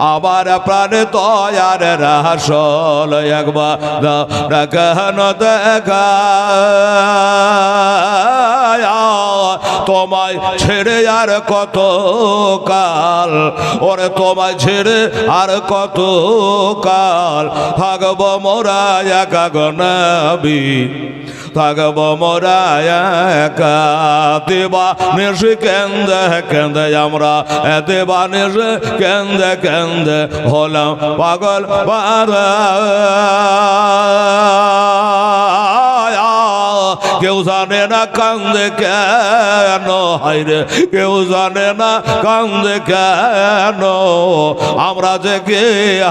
আমার প্রাণে তয়ার রাসল একবার। কেন দেখা? তোমায় ছেড়ে আর কত কাল? ওরে তোমায় ছেড়ে আর কত কাল? থাকব মোরা একা গনাবি থাকব মোরা একা। দেবা নেশে কেন্দে কেন্দে আমরা। দেবা নেশে কেন্দে কেন্দে হলাম পাগল পারা কেউ জানে না কান্দে কেন? হাইরে কেউ জানে না কান্দে কেন? আমরা যে কে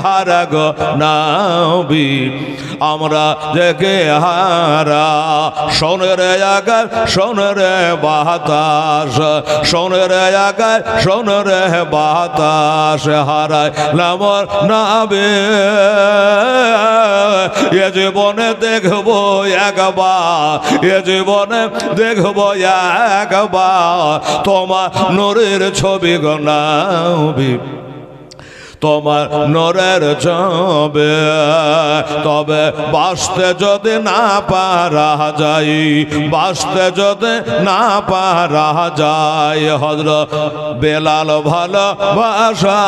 হারা গো নাবি? আমরা যে কে হারা? সোনের আগার সোনের বাতাস। সোনের আগার সোনের বাতাস। হারায় লামর নাবে। এ জীবনে দেখব একবার, এ জীবনে দেখব একবার। তোমার নূরের ছবি গনাবি তোমার নরের ছবে। তবে বাঁচতে যদি না পারা যাই বাঁচতে যদি না পারা যায় হজর বেলাল ভালোবাসা।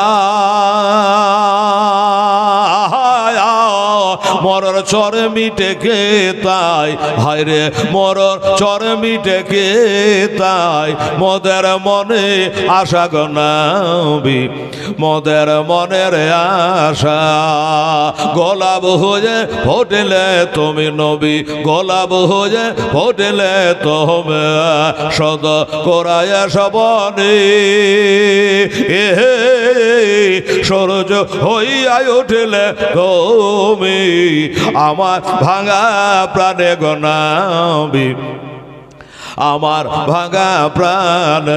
মরর চরে মিটে কে তাই। হায়রে মরর চরে মিটে কে তাই। মদের মনে আশা গনাবি মদের মনের আশা। গোলাপ হয়ে ফোটেলে তুমি নবী, গোলাপ হয়ে ফোটেলে তুমি সদ করায় সবনে এ সরজ হইয়াই উঠলে, তুমি আমার ভাঙা প্রাণে গনাবি আমার ভাঙা প্রাণ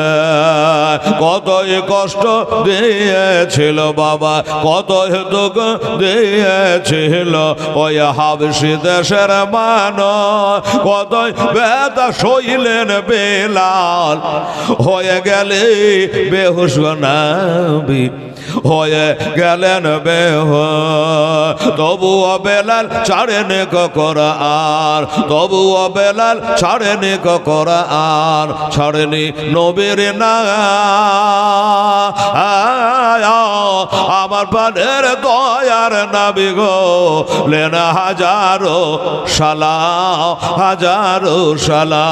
কতই কষ্ট দিয়েছিল বাবা কত দুঃখ দিয়েছিল। ওই হাবসি দেশের মান কতই ব্যথা সইলেন বেলাল। হয়ে গেলে বেহুশ নাবি হয়ে গেলেন বেহ। তবুও বেলাল ছাড়েন করা আর তবুও বেলাল ছাড়েন করা আর ছাড়েনি নবীর না। আমার পানের দয়ার নাবি গো। লেনা হাজারো সালা হাজারো সালা